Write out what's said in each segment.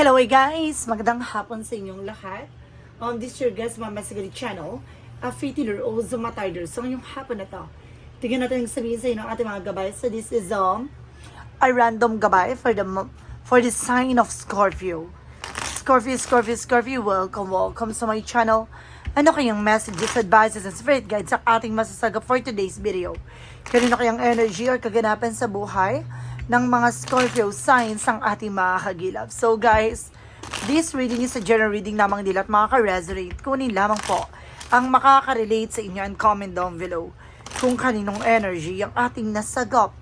Hello guys! Magandang hapon sa inyong lahat. On this your guest, Mama Sigari Channel, a fitiller o Zumatider. So ngayong hapon na to, tingnan natin yung sabihin sa inyo ng ating mga gabay. So this is um, a random gabay for the for the sign of Scorpio. Scorpio, Scorpio, Scorpio, welcome, welcome sa my channel. Ano kayang messages, advices, and spirit guides sa ating masasagap for today's video? Kanino kayang energy or kaganapan sa buhay ng mga Scorpio signs ang ating mga kagilap? So guys, this reading is a general reading lamang nila at makaka-resonate. Kunin lamang po ang makaka-relate sa inyo and comment down below kung kaninong energy ang ating nasagap.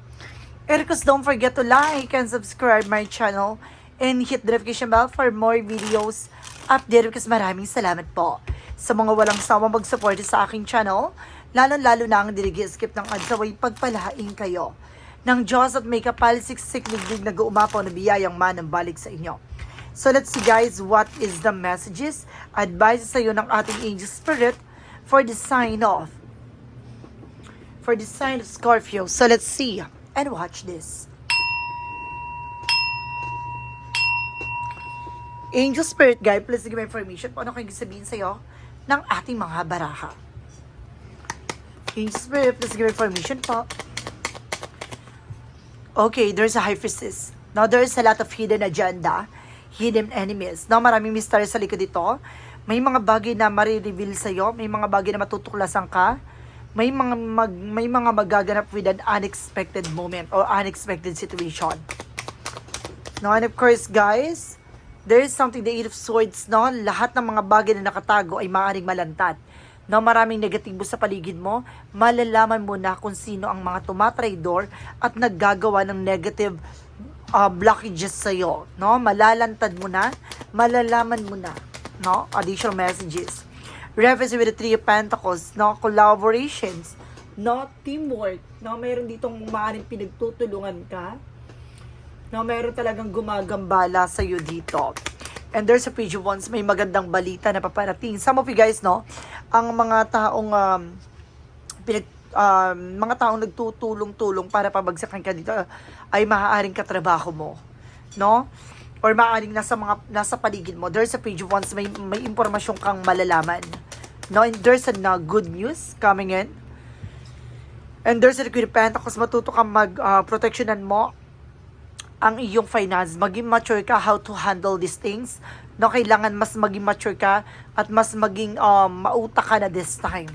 And of course, don't forget to like and subscribe my channel and hit the notification bell for more videos update because maraming salamat po sa mga walang sawang mag-support sa aking channel, lalo-lalo na ang dinigi-skip ng adsaway pagpalahain kayo ng Diyos at may kapal siksik liglig na guumapaw na biyayang manang balik sa inyo. So let's see guys, what is the messages, advice sa iyo ng ating angel spirit for the sign of for the sign of Scorpio. So let's see and watch this. Angel Spirit Guide, please give me information kung ano kayong sabihin sa'yo ng ating mga baraha. Angel Spirit, please give me information po. Okay, there's a priestess. Now, there's a lot of hidden agenda, hidden enemies. Now, maraming mystery sa likod dito. May mga bagay na marireveal sa'yo, may mga bagay na matutuklasan ka, may mga mag, may mga magaganap with an unexpected moment or unexpected situation. No, and of course, guys, there is something the Eight of Swords, no? Lahat ng mga bagay na nakatago ay maaaring malantad. No, maraming negatibo sa paligid mo, malalaman mo na kung sino ang mga tumatraidor at naggagawa ng negative uh, blockages sa'yo. No? Malalantad mo na, malalaman mo na. No? Additional messages. Reference with the Three of Pentacles, no? Collaborations, no? Teamwork, no? Meron ditong maaaring pinagtutulungan ka No, meron talagang gumagambala sa iyo dito. And there's a page wands, may magandang balita na paparating. Some of you guys, no, ang mga taong um, pinag, um, mga taong nagtutulong-tulong para pabagsakan ka dito ay maaaring katrabaho mo, no? Or maaaring nasa mga nasa paligid mo. There's a page wands, may may impormasyon kang malalaman. No, and there's a uh, good news coming in. And there's a of Pentacles, matuto kang mag-protectionan mo ang iyong finance, maging mature ka how to handle these things. No, kailangan mas maging mature ka at mas maging um, mauta ka na this time.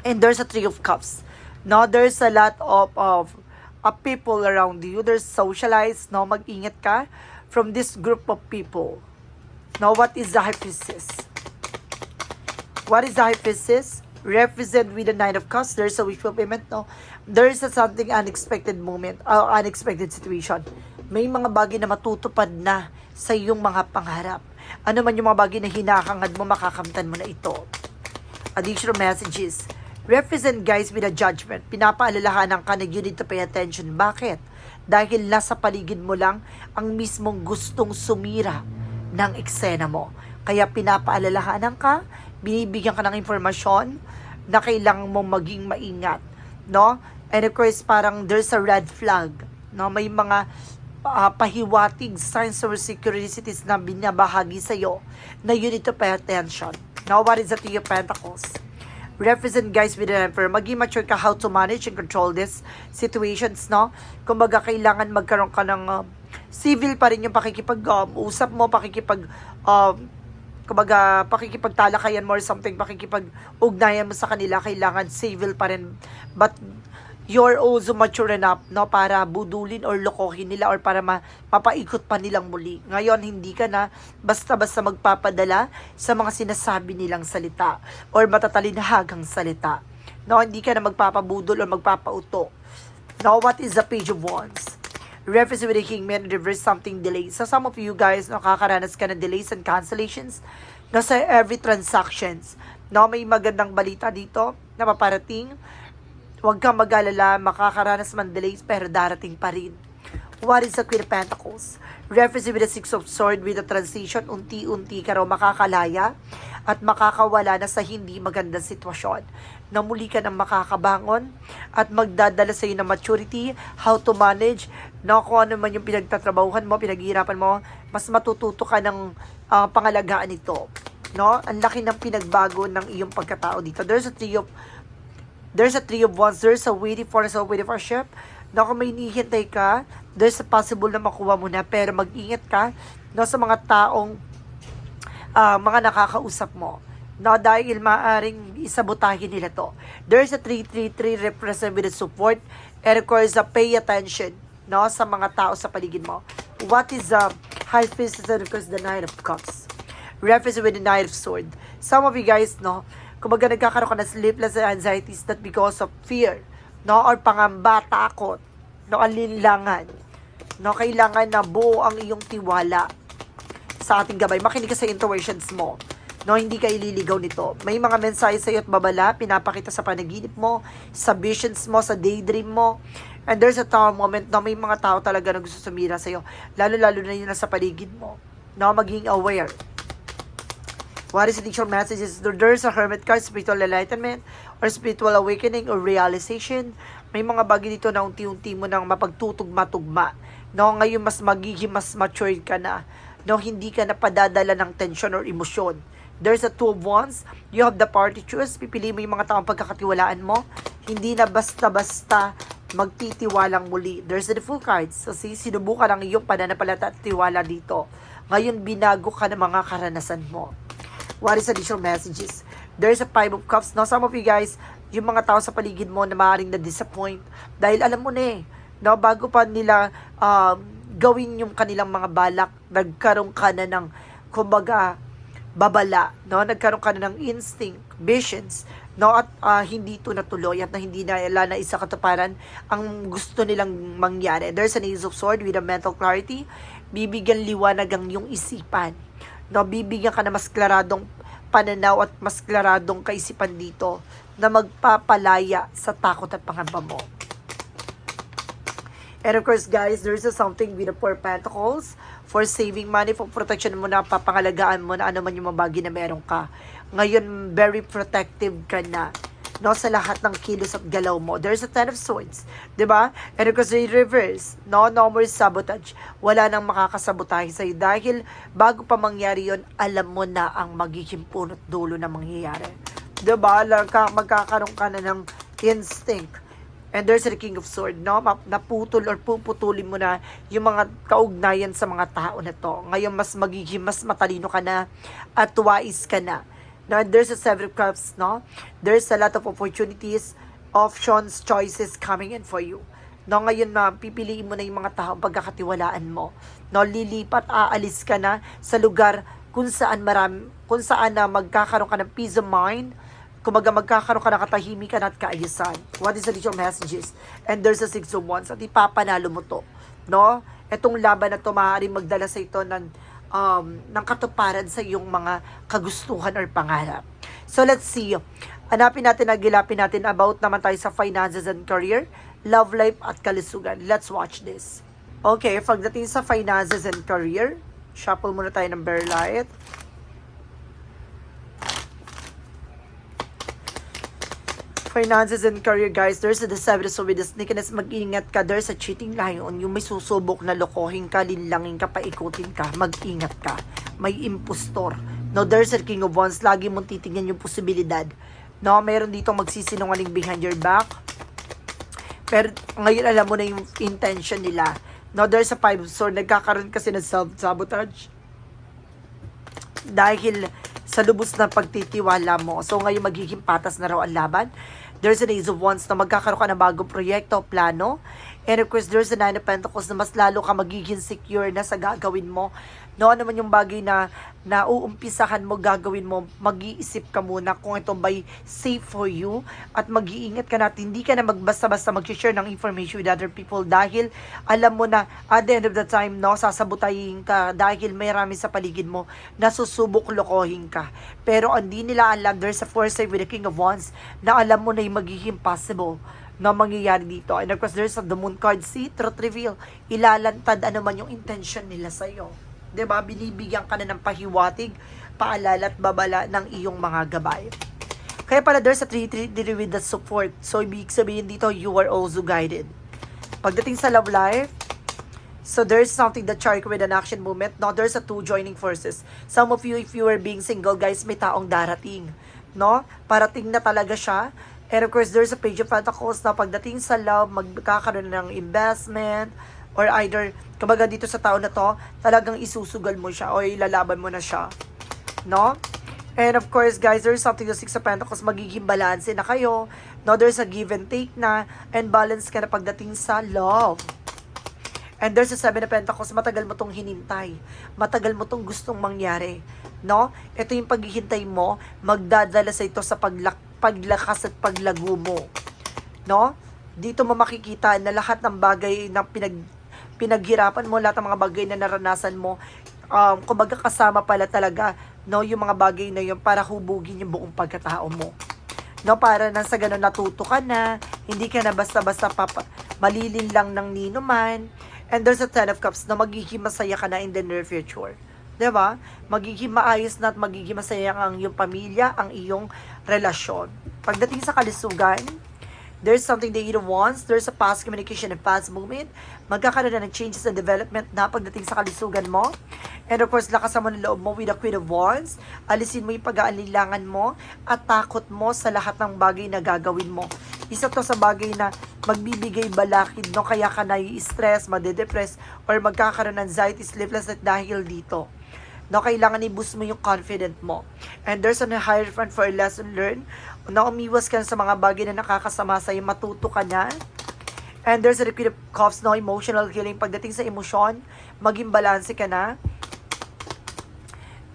And there's a Three of Cups. No, there's a lot of, of, of people around you. There's socialized, no, mag-ingat ka from this group of people. Now, what is the Priestess? What is the Priestess? Represent with the Nine of Cups. There's a wish fulfillment, no? There's a something unexpected moment, uh, unexpected situation. May mga bagay na matutupad na sa iyong mga pangarap. Ano man yung mga bagay na hinahangad mo, makakamtan mo na ito. Additional messages. Represent guys with a judgment. Pinapaalalahanan ka na you need to pay attention. Bakit? Dahil nasa paligid mo lang ang mismong gustong sumira ng eksena mo. Kaya pinapaalalahanan ka, binibigyan ka ng informasyon na kailangan mo maging maingat. No? And of course, parang there's a red flag. No? May mga uh, pahiwatig signs or securities na binabahagi sa'yo na you need to pay attention. Now, what is the Three of Pentacles? represent guys with an emperor. Maging mature ka how to manage and control this situations, no? Kumbaga, kailangan magkaroon ka ng uh, civil pa rin yung pakikipag-usap mo, pakikipag, um, kumbaga, pakikipagtalakayan mo or something, pakikipag-ugnayan mo sa kanila, kailangan civil pa rin. But, you're also mature enough, no, para budulin or lokohin nila or para ma mapaikot pa nilang muli. Ngayon, hindi ka na basta-basta magpapadala sa mga sinasabi nilang salita or matatalinhagang salita. No, hindi ka na magpapabudol or magpapauto. Now, what is the page of wands? Reference with the Kingman, reverse something delayed. So, some of you guys, nakakaranas ka ng delays and cancellations no, sa every transactions. No, may magandang balita dito na paparating. Huwag kang mag-alala, makakaranas man delays, pero darating pa rin. What is the Queen of Pentacles? Reference with the Six of Swords with the transition, unti-unti ka raw makakalaya at makakawala na sa hindi magandang sitwasyon. Na muli ka nang makakabangon at magdadala sa iyo ng maturity, how to manage no, kung ano man yung pinagtatrabahuhan mo, pinaghihirapan mo, mas matututo ka ng ah, pangalagaan nito. No? Ang laki ng pinagbago ng iyong pagkatao dito. There's a three of there's a three of wands, there's a waiting for, a waiting for ship. No, kung may hinihintay ka, there's a possible na makuha mo na, pero mag-ingat ka no, sa mga taong ah, mga nakakausap mo. No, dahil maaring isabotahin nila to. There's a 333 represent with support and of course, uh, pay attention no, sa mga tao sa paligid mo. What is the high priestess and of the nine of cups? Reference with the nine of sword. Some of you guys, no, kumbaga nagkakaroon ka ng sleepless anxieties that because of fear, no, or pangamba, takot, no, alinlangan. No, kailangan na buo ang iyong tiwala sa ating gabay. Makinig ka sa intuitions mo. No, hindi ka ililigaw nito. May mga mensahe sa iyo at babala, pinapakita sa panaginip mo, sa visions mo, sa daydream mo. And there's a time moment na may mga tao talaga na gusto sumira sa iyo. Lalo-lalo na yun nasa paligid mo. No, maging aware. What is the initial messages? There's a hermit card, spiritual enlightenment, or spiritual awakening, or realization. May mga bagay dito na unti-unti mo nang mapagtutugma-tugma. No, ngayon mas magiging mas mature ka na. No, hindi ka na padadala ng tension or emosyon. There's a two of wands. You have the party choose. Pipili mo yung mga taong pagkakatiwalaan mo. Hindi na basta-basta magtitiwalang muli. There's the full cards. Kasi sinubukan ang iyong pananampalataya at tiwala dito. Ngayon, binago ka ng mga karanasan mo. What is additional messages? There's a five of cups. Now, some of you guys, yung mga tao sa paligid mo na maaaring na-disappoint dahil alam mo na eh, no, bago pa nila um, gawin yung kanilang mga balak, nagkaroon ka na ng, kumbaga, babala, no? Nagkaroon ka na ng instinct, visions, no? At ah, hindi ito natuloy at na hindi na ila na isa katuparan ang gusto nilang mangyari. There's an ace of sword with a mental clarity. Bibigyan liwanag ang iyong isipan. No, bibigyan ka na mas klaradong pananaw at mas klaradong kaisipan dito na magpapalaya sa takot at pangamba mo. And of course, guys, there's a something with the Four Pentacles for saving money, for protection mo na, papangalagaan mo na ano man yung mga bagay na meron ka. Ngayon, very protective ka na no sa lahat ng kilos at galaw mo. There's a ten of swords, 'di ba? And course, in reverse, no, no more sabotage. Wala nang makakasabotahe sa'yo dahil bago pa mangyari yon alam mo na ang magiging punot dulo na mangyayari. 'Di ba? Ka, magkakaroon ka na ng instinct. And there's the King of Sword, no? Naputol or puputulin mo na yung mga kaugnayan sa mga tao na to. Ngayon, mas magiging, mas matalino ka na at wise ka na. Now, there's a seven of cups, no? There's a lot of opportunities, options, choices coming in for you. No, ngayon na pipiliin mo na yung mga tao pagkakatiwalaan mo. No, lilipat, aalis ka na sa lugar kung saan marami, kung saan na magkakaroon ka ng peace of mind, kumaga magkakaroon ka ng katahimikan at kaayusan. What is the additional messages? And there's a six of wands at ipapanalo mo to. No? Etong laban na to maaaring magdala sa ito ng, um, ng katuparan sa iyong mga kagustuhan or pangarap. So let's see. Hanapin natin, nagilapin natin about naman tayo sa finances and career, love life at kalusugan. Let's watch this. Okay, pagdating sa finances and career, shuffle muna tayo ng Bear Light. Finances and career guys, there's a deceptive so with the sneakiness, mag-ingat ka, there's a cheating lion, yung may susubok na lokohin ka, linlangin ka, paikutin ka, mag-ingat ka, may impostor. No, there's a king of wands, lagi mong titingnan yung posibilidad. No, meron dito magsisinungaling behind your back. Pero ngayon alam mo na yung intention nila. No, there's a five of nagkakaroon kasi ng self-sabotage. Dahil sa lubos na pagtitiwala mo. So ngayon magiging patas na raw ang laban. There's an Ace of Wands na magkakaroon ka ng bagong proyekto, plano. And of course, there's a Nine of Pentacles na mas lalo ka magiging secure na sa gagawin mo. No, ano man yung bagay na nauumpisahan mo, gagawin mo, mag-iisip ka muna kung ito ba'y safe for you at mag-iingat ka na at hindi ka na magbasta-basta mag-share ng information with other people dahil alam mo na at the end of the time, no, sasabutayin ka dahil may rami sa paligid mo na susubok lokohin ka. Pero hindi nila alam, there's a foresight with the King of Wands na alam mo na yung magiging possible na mangyayari dito. And of course, there's the moon card, see, truth reveal. Ilalantad ano man yung intention nila sa'yo. ba Binibigyan ka na ng pahiwatig, paalala at babala ng iyong mga gabay. Kaya pala there's a 3 3 with the support. So, ibig sabihin dito, you are also guided. Pagdating sa love life, So there's something that chart with an action movement. No, there's a two joining forces. Some of you, if you are being single, guys, may taong darating. No? Parating na talaga siya. And of course, there's a page of pentacles na pagdating sa love, magkakaroon ng investment, or either, kumbaga dito sa tao na to, talagang isusugal mo siya, o ilalaban mo na siya. No? And of course, guys, there's something the Six of Pentacles, magiging balance na kayo. No, there's a give and take na, and balance ka na pagdating sa love. And there's a Seven of Pentacles, matagal mo tong hinintay. Matagal mo tong gustong mangyari. No? Ito yung paghihintay mo, magdadala sa ito sa paglak paglakas at paglago mo. No? Dito mo makikita na lahat ng bagay na pinag pinaghirapan mo, lahat ng mga bagay na naranasan mo, um, kumbaga kasama pala talaga, no, yung mga bagay na yun para hubugin yung buong pagkatao mo. No, para nang sa ganun natuto ka na, hindi ka na basta-basta papa, malilin lang ng ninuman. And there's a Ten of Cups na magiging masaya ka na in the near future. 'Di ba? Magiging maayos na at magiging masaya ang iyong pamilya, ang iyong relasyon. Pagdating sa kalusugan, there's something that you wants, there's a past communication and past movement, magkakaroon na ng changes and development na pagdating sa kalusugan mo. And of course, lakasan mo ng loob mo with the Queen of Wands, alisin mo yung pag-aalilangan mo at takot mo sa lahat ng bagay na gagawin mo. Isa to sa bagay na magbibigay balakid, no? Kaya ka nai-stress, madedepress, or magkakaroon ng anxiety, sleepless at dahil dito. No, kailangan i-boost mo yung confident mo. And there's an higher front for a lesson learned. Na umiwas ka sa mga bagay na nakakasama sa'yo, matuto ka na. And there's a repeat of cups, no, emotional healing. Pagdating sa emosyon, maging balanse ka na.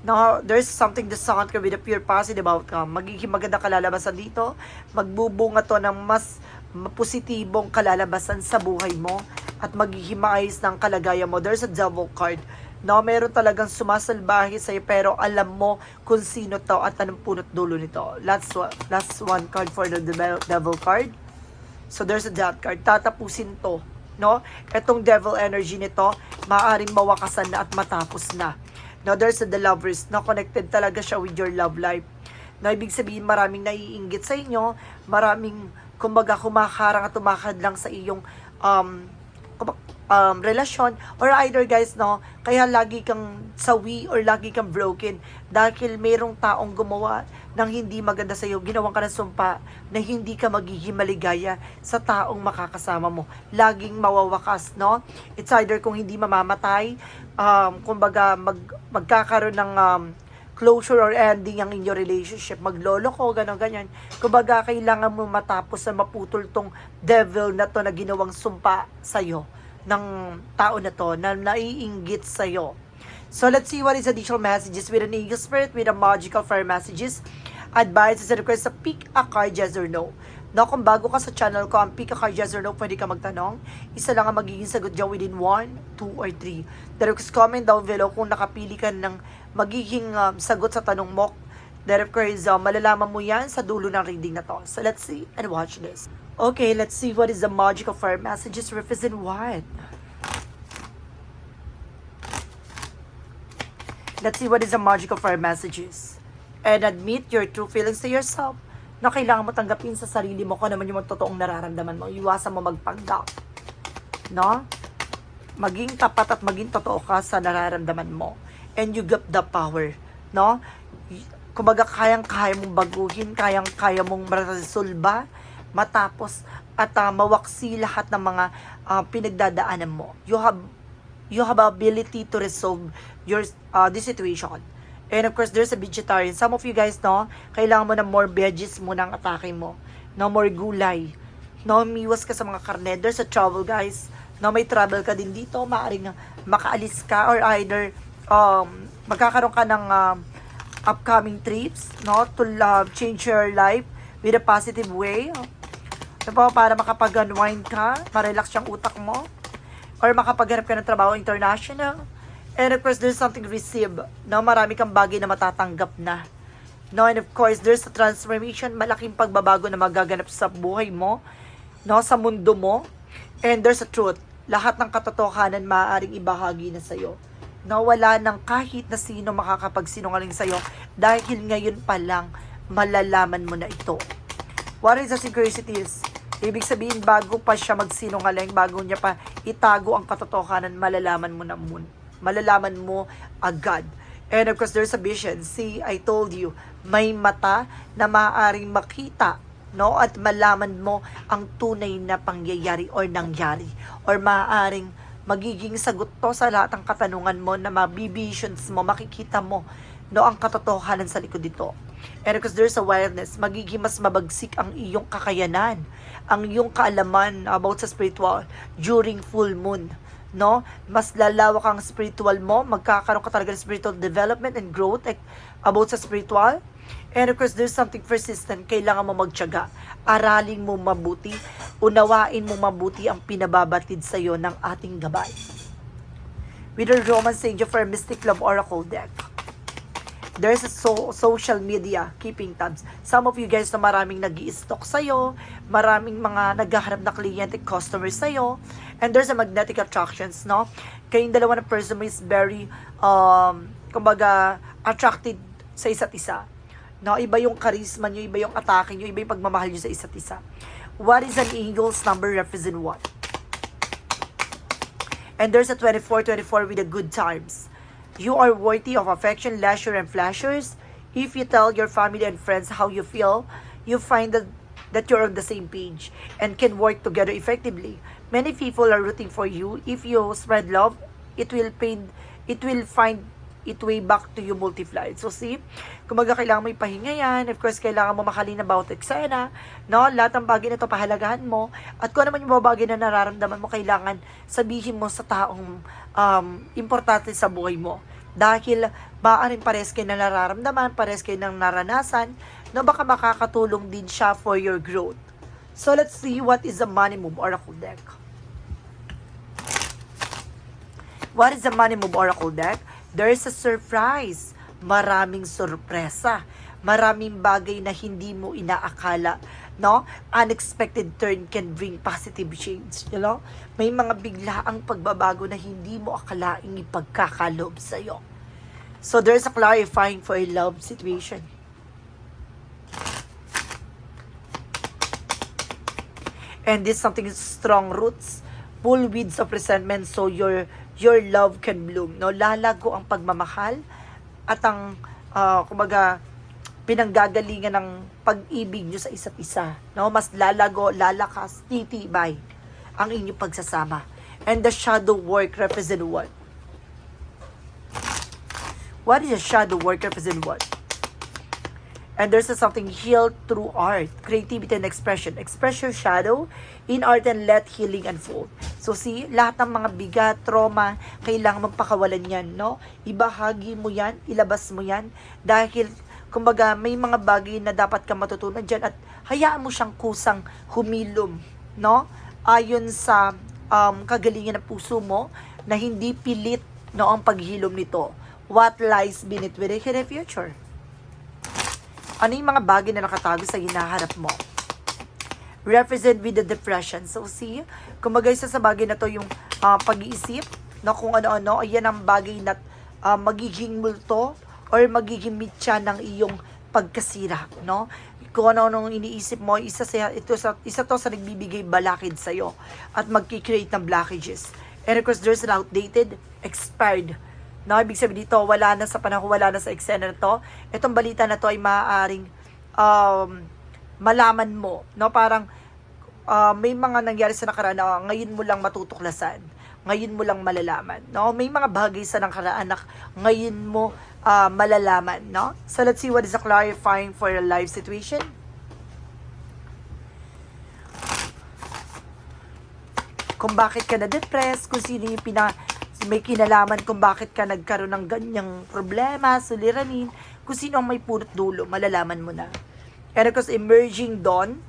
No, there's something the sound ka with a pure positive outcome. Magiging maganda kalalabasan dito. Magbubunga to ng mas positibong kalalabasan sa buhay mo at magiging maayos ng kalagayan mo. There's a devil card. No, meron talagang sumasalbahe sa'yo pero alam mo kung sino to at anong punot dulo nito. Last one, last one card for the devil card. So there's a death card. Tatapusin to. No? Etong devil energy nito, maaaring mawakasan na at matapos na. No, there's the lovers. No, connected talaga siya with your love life. No, ibig sabihin maraming naiinggit sa inyo, maraming kumbaga kumakarang at tumakad lang sa iyong um, um, relasyon or either guys no kaya lagi kang sawi or lagi kang broken dahil merong taong gumawa ng hindi maganda sa iyo ginawang ka ng sumpa na hindi ka magiging maligaya sa taong makakasama mo laging mawawakas no it's either kung hindi mamamatay um, kumbaga mag, magkakaroon ng um, closure or ending ang inyong relationship. Maglolo ko, gano'n, ganyan. Kumbaga, kailangan mo matapos na maputol tong devil na to na ginawang sumpa sa'yo ng tao na to na naiinggit sa'yo. So, let's see what is additional messages with an eagle spirit, with a magical fire messages, advices and requests sa pick a card, yes or no. No, kung bago ka sa channel ko, ang pick a card, yes or no, pwede ka magtanong. Isa lang ang magiging sagot dyan within 1, 2, or 3. The request comment down below kung nakapili ka ng magiging um, sagot sa tanong mo. That of course, uh, malalaman mo yan sa dulo ng reading na to. So let's see and watch this. Okay, let's see what is the magical fire messages represent what. Let's see what is the magical fire messages. And admit your true feelings to yourself na kailangan mo tanggapin sa sarili mo kung ano man yung totoong nararamdaman mo. Iwasan mo magpanggap. No? Maging tapat at maging totoo ka sa nararamdaman mo. And you got the power. No? Kumbaga, kayang-kaya mong baguhin, kayang-kaya mong marasolba, matapos at uh, mawaksi lahat ng mga uh, pinagdadaanan mo. You have you have ability to resolve your uh, this situation. And of course, there's a vegetarian. Some of you guys, no, kailangan mo ng more veggies muna ang atake mo. No more gulay. No, miwas ka sa mga karne. There's a travel, guys. No, may travel ka din dito. Maaring makaalis ka or either um, magkakaroon ka ng um, upcoming trips, no, to uh, change your life with a positive way. Ano po, para makapag-unwind ka, ma-relax yung utak mo, or makapaghanap ka ng trabaho international. And of course, there's something receive. No, marami kang bagay na matatanggap na. No, and of course, there's a transformation, malaking pagbabago na magaganap sa buhay mo, no, sa mundo mo. And there's a truth. Lahat ng katotohanan maaaring ibahagi na sa'yo. No, wala nang kahit na sino makakapagsinungaling sa'yo dahil ngayon pa lang malalaman mo na ito. What is the synchronicities? Ibig sabihin, bago pa siya magsinungaling, bago niya pa itago ang katotohanan, malalaman mo na mun. Malalaman mo agad. And of course, there's a vision. See, I told you, may mata na maaaring makita no at malaman mo ang tunay na pangyayari or nangyari or maaaring magiging sagot to sa lahat ng katanungan mo na mabibisions mo makikita mo no ang katotohanan sa likod dito and because there's awareness magiging mas mabagsik ang iyong kakayanan ang iyong kaalaman about sa spiritual during full moon no? Mas lalawak ang spiritual mo. Magkakaroon ka talaga ng spiritual development and growth about sa spiritual And of course, there's something persistent. Kailangan mo magtyaga. Aralin mo mabuti. Unawain mo mabuti ang pinababatid sa iyo ng ating gabay. With the Romance Angel for Mystic Love Oracle deck. There's a so- social media keeping tabs. Some of you guys na maraming nag stock sa'yo, maraming mga naghahanap na kliyente, customers sa'yo, and there's a magnetic attractions, no? Kayong dalawa na person mo is very, um, kumbaga, attracted sa isa't isa. No, iba yung charisma nyo, iba yung atake nyo, iba yung pagmamahal nyo sa isa't isa. What is an angel's number represent what? And there's a 24-24 with the good times. You are worthy of affection, leisure, and pleasures. If you tell your family and friends how you feel, you find that, that you're on the same page and can work together effectively. Many people are rooting for you. If you spread love, it will pain, it will find it way back to you multiplied. So see, kumaga kailangan mo ipahinga yan. Of course, kailangan mo makalina about eksena. No? Lahat ng bagay na ito, pahalagahan mo. At kung ano man yung mga bagay na nararamdaman mo, kailangan sabihin mo sa taong um, importante sa buhay mo. Dahil maaaring pares kayo na nararamdaman, pares kayo ng naranasan, na baka makakatulong din siya for your growth. So let's see what is the money move oracle deck. What is the money move oracle deck? There's a surprise. Maraming sorpresa. Maraming bagay na hindi mo inaakala. No? Unexpected turn can bring positive change. You know? May mga biglaang pagbabago na hindi mo akalaing ipagkakalob sa'yo. So there's a clarifying for a love situation. and this something strong roots full weeds of resentment so your your love can bloom no? Lalago ang pagmamahal at ang uh, kumbaga pinanggagalingan ng pag-ibig nyo sa isa't isa no? Mas lalago lalakas titibay ang inyong pagsasama. And the shadow work represent what? What is a shadow work represent what And there's a something healed through art, creativity and expression. Express your shadow in art and let healing unfold. So see, lahat ng mga bigat, trauma, kailangan magpakawalan yan, no? Ibahagi mo yan, ilabas mo yan, dahil, kumbaga, may mga bagay na dapat ka matutunan dyan at hayaan mo siyang kusang humilom, no? Ayon sa um, kagalingan ng puso mo na hindi pilit no ang paghilom nito. What lies beneath with it in the future? Ano yung mga bagay na nakatago sa hinaharap mo? Represent with the depression. So see, kumbaga isa sa bagay na to yung uh, pag-iisip, no, kung ano-ano, ayan ang bagay na uh, magiging multo or magiging mitya ng iyong pagkasira, no? Kung ano-ano iniisip mo, isa sa ito sa isa to sa nagbibigay balakid sa iyo at magki-create ng blockages. And of course, there's an outdated, expired No, ibig sabihin dito, wala na sa panahon, wala na sa eksena na to. Itong balita na to ay maaaring um, malaman mo. No, parang uh, may mga nangyari sa nakaraan na ngayon mo lang matutuklasan. Ngayon mo lang malalaman. No, may mga bagay sa nakaraan na ngayon mo uh, malalaman. No, so let's see what is the clarifying for your life situation. Kung bakit ka na-depressed, kung sino yung pina, may kinalaman kung bakit ka nagkaroon ng ganyang problema, suliranin, kung sino ang may punot dulo, malalaman mo na. Course, emerging dawn,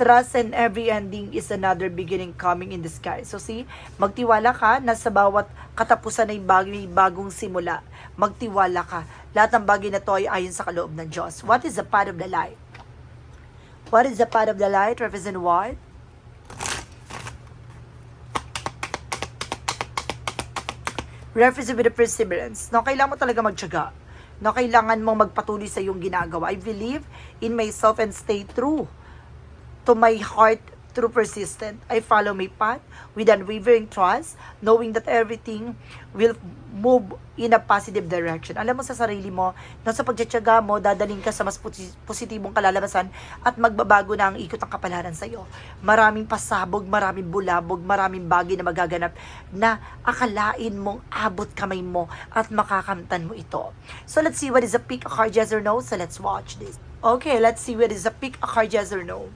trust and every ending is another beginning coming in the sky. So see, magtiwala ka na sa bawat katapusan ay bagay, bagong simula. Magtiwala ka. Lahat ng bagay na to ay ayon sa kaloob ng Diyos. What is the path of the light? What is the path of the light? Represent what? reference with the perseverance. No, kailangan mo talaga magtyaga. No, kailangan mong magpatuloy sa iyong ginagawa. I believe in myself and stay true to my heart through persistent. I follow my path with unwavering trust, knowing that everything will move in a positive direction. Alam mo sa sarili mo, na sa pagtsatsaga mo, dadaling ka sa mas posi- positibong kalalabasan at magbabago na ang ikot ng kapalaran sa iyo. Maraming pasabog, maraming bulabog, maraming bagay na magaganap na akalain mong abot kamay mo at makakamtan mo ito. So let's see what is a pick a card yes or no. So let's watch this. Okay, let's see what is a pick a card yes or no.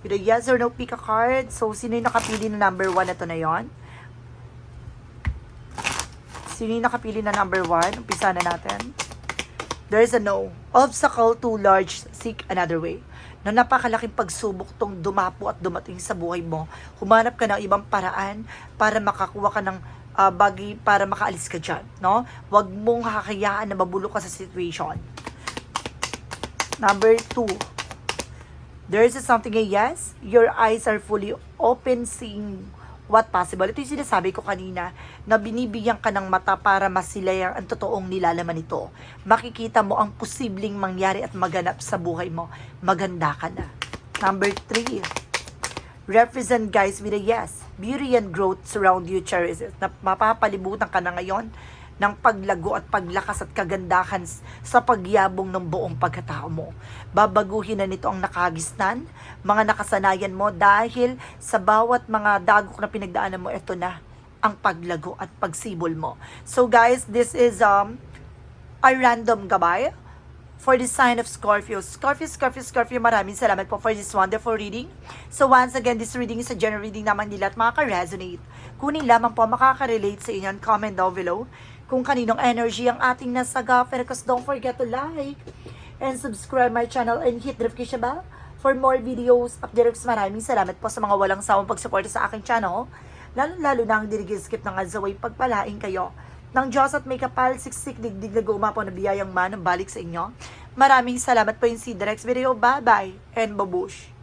With a yes or no pick a card. So, sino yung nakapili na number one? Ito na yon. Sino yung nakapili na number one? Umpisa na natin. There is a no. Obstacle too large, seek another way. Na napakalaking pagsubok tong dumapo at dumating sa buhay mo. Humanap ka ng ibang paraan para makakuha ka ng ah, bagay para makaalis ka dyan. No? Huwag mong kakayaan na mabulok ka sa situation. Number two. There is something a yes. Your eyes are fully open seeing what possible. Ito yung sinasabi ko kanina na binibigyan ka ng mata para masilayan ang totoong nilalaman nito. Makikita mo ang posibleng mangyari at maganap sa buhay mo. Maganda ka na. Number three. Represent guys with a yes. Beauty and growth surround you, cherish it. Na mapapalibutan ka na ngayon ng paglago at paglakas at kagandahan sa pagyabong ng buong pagkatao mo. Babaguhin na nito ang nakagisnan, mga nakasanayan mo dahil sa bawat mga dagok na pinagdaanan mo, ito na ang paglago at pagsibol mo. So guys, this is um a random gabay for the sign of Scorpio. Scorpio, Scorpio, Scorpio, maraming salamat po for this wonderful reading. So once again, this reading is a general reading naman nila at makaka-resonate. Kunin lamang po makaka-relate sa inyo and comment down below kung kaninong energy ang ating nasaga. Pero cause don't forget to like and subscribe my channel and hit the notification bell for more videos updates. Maraming salamat po sa mga walang sawang pagsuporta sa aking channel. Lalo-lalo na ang dirigil-skip ng Azaway pagpalain kayo ng Diyos at may kapal, siksik, digdig na gumapo na biyayang man ang balik sa inyo. Maraming salamat po yung si Drex Video. Bye-bye and babush!